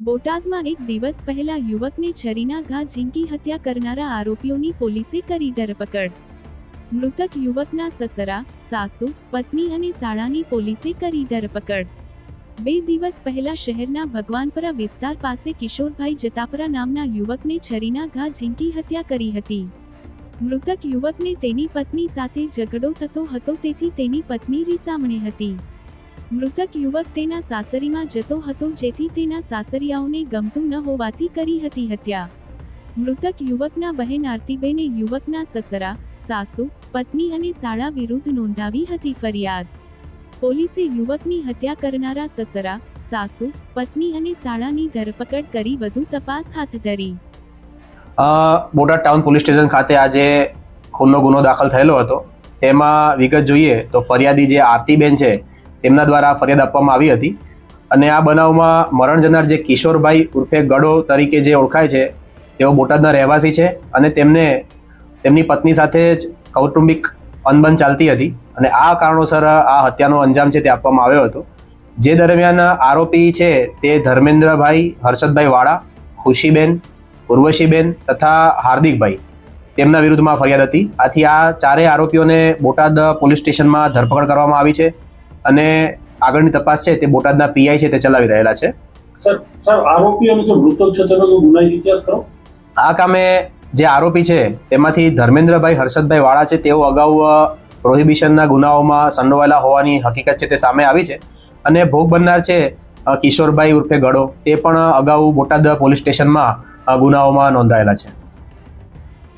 બોટાદમાં એક દિવસ પહેલા યુવકને છરીના ઘા ઝીંકી હત્યા કરનારા આરોપીઓની પોલીસે કરી ધરપકડ. મૃતક યુવકના સસરા, સાસુ, પત્ની અને શાળાની પોલીસે કરી ધરપકડ. બે દિવસ પહેલા શહેરના ભગવાનપરા વિસ્તાર પાસે કિશોરભાઈ જતાપરા નામના યુવકને છરીના ઘા ઝીંકી હત્યા કરી હતી. મૃતક યુવકને તેની પત્ની સાથે ઝઘડો થતો હતો તેથી તેની પત્ની રીસામણે હતી. મૃતક યુવક તેના સાસરીમાં જતો હતો જેથી તેના સાસરિયાઓને ગમતું ન હોવાથી કરી હતી હત્યા. મૃતક યુવકના બહેન આરતીબેને યુવકના સસરા, સાસુ, પત્ની અને શાળા વિરુદ્ધ નોંધાવી હતી ફરિયાદ. પોલીસે યુવકની હત્યા કરનારા સસરા, સાસુ, પત્ની અને શાળાની ધરપકડ કરી વધુ તપાસ હાથ ધરી. બોટાદ ટાઉન પોલીસ સ્ટેશન ખાતે આજે ખૂનનો ગુનો દાખલ થયેલો હતો. તેમાં વિગત જોઈએ તો ફરિયાદી જે આરતીબેન છે તેમના દ્વારા ફરિયાદ આપવામાં આવી હતી. અને આ બનાવમાં મરણ જનાર જે કિશોરભાઈ ઉર્ફે ગડો તરીકે જે ઓળખાય છે, તેઓ બોટાદના રહેવાસી છે અને તેમને તેમની પત્ની સાથે જ કૌટુંબિક અનબન ચાલતી હતી અને આ કારણોસર આ હત્યાનો અંજામ છે તે આપવામાં આવ્યો હતો. જે દરમિયાન આરોપી છે તે ધર્મેન્દ્રભાઈ હર્ષદભાઈ વાળા, ખુશીબેન, ઉર્વશીબેન તથા હાર્દિકભાઈ. તેમના વિરુદ્ધમાં ફરિયાદ હતી. આથી આ ચારેય આરોપીઓને બોટાદ પોલીસ સ્ટેશનમાં ધરપકડ કરવામાં આવી છે. અને આગળની તપાસ છે તે બોટાદના પીઆઈ છે તે ચલાવી રહેલા છે. સર સર આરોપી જે મૃતક છે તેનો ગુનાહિત ઇતિહાસ કરો આ કામે જે આરોપી છે તેમાંથી ધર્મેન્દ્રભાઈ હર્ષદભાઈ વાળા છે તેઓ અગાઉ પ્રોહિબિશનના ગુનાઓમાં સંડોવાયેલા હોવાની હકીકત છે તે સામે આવી છે. અને ભોગ બનનાર છે કિશોરભાઈ ઉર્ફે ગડો તે પણ અગાઉ બોટાદ પોલીસ સ્ટેશનમાં ગુનાઓમાં નોંધાયેલા છે.